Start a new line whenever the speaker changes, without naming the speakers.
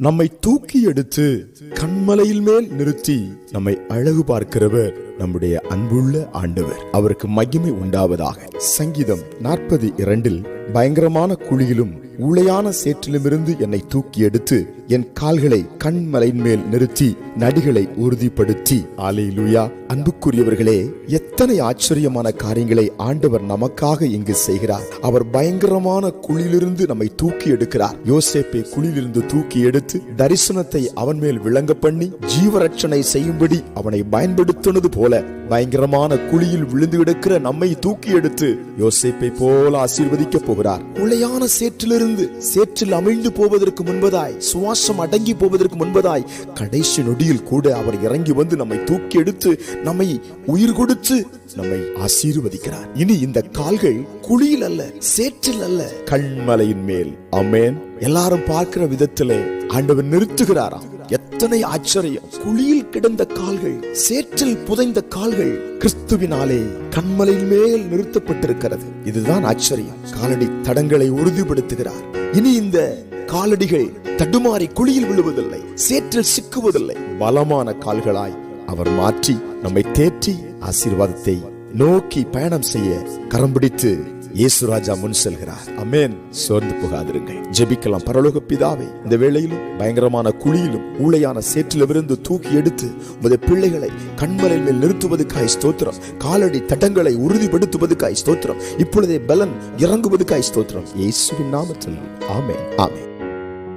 நம்மை தூக்கி எடுத்து கண்மலையில் மேல் நிறுத்தி நம்மை அழகு பார்க்கிறவர் நம்முடைய அன்புள்ள ஆண்டவர். அவருக்கு மகிமை உண்டாவதாக. சங்கீதம் நாற்பது இரண்டில் பயங்கரமான குழியிலும் ஊளையான சேற்றிலுமிருந்து என்னை தூக்கி எடுத்து என் கால்களை கண்மலையின் மேல் நிறுத்தி நடிகளை உறுதிப்படுத்தி. ஆலையிலுயா அன்புக்குரியவர்களே எத்தனை ஆச்சரியமான காரியங்களை ஆண்டவர் நமக்காக இங்கு செய்கிறார். அவர் பயங்கரமான குழியிலிருந்து நம்மை தூக்கி எடுக்கிறார். யோசேப்பை குழியிலிருந்து தூக்கி எடுத்து தரிசனத்தை அவன் மேல் விளங்க பண்ணி ஜீவரட்சணை செய்யும்படி அவனை பயன்படுத்தினது போல பயங்கரமான குழியில் விழுந்து கிடக்கிற நம்மை தூக்கி எடுத்து யோசேப்பை போல ஆசீர்வதிக்க போகிறார். உளையான சேற்றிலிருந்து சேற்றில் அமிழ்ந்து போவதற்கு முன்பதாய் சுவாசம் அடங்கி போவதற்கு முன்பதாய் கடைசி நொடியில் கூட அவர் இறங்கி வந்து நம்மை தூக்கி எடுத்து நம்மை உயிர் கொடுத்து நம்மை ஆசீர்வதிக்கிறார். இனி இந்த கால்கள் குழியில் அல்ல சேற்றில் அல்ல கண்மலையின் மேல். அமேன் எல்லாரும் பார்க்கிற விதத்திலே ஆண்டவர் நிறுத்துகிறாராம். எத்தனை ஆச்சரியம். குழியில் கிடந்த கால்கள் சேற்றில் புதைந்த கால்கள் கிறிஸ்துவினாலே கண்மலையின் மேல் நிறுத்தப்பட்டிருக்கிறது. இதுதான் ஆச்சரியம். காலடி தடங்களை உறுதிப்படுத்துகிறார். இனி இந்த காலடிகள் தடுமாறி குழியில் விழுவதில்லை சேற்றில் சிக்குவதில்லை. பலமான கால்களாய் அவர் மாற்றி நம்மை தேற்றி ஆசீர்வாதத்தை நோக்கி பயணம் செய்ய கரம் பிடித்து இயேசு ராஜா முன் செல்கிறார். அமேன். சோர்ந்து புகாதிருங்கள். ஜெபிக்கலாம் பரலோக பிதாவே இந்த வேளையிலும் பயங்கரமான குழியிலும் ஊழையான சேற்றிலிருந்து தூக்கி எடுத்து உமது பிள்ளைகளை கண்மலை மேல் நிறுத்துவதுக்காய் ஸ்தோத்திரம் காலடி தட்டங்களை உறுதிப்படுத்துவதுக்காய் ஸ்தோத்திரம் இப்பொழுதே பலன் இறங்குவதுக்காய் ஸ்தோத்திரம். இயேசுவின் நாமத்தில். ஆமேன். ஆமேன்.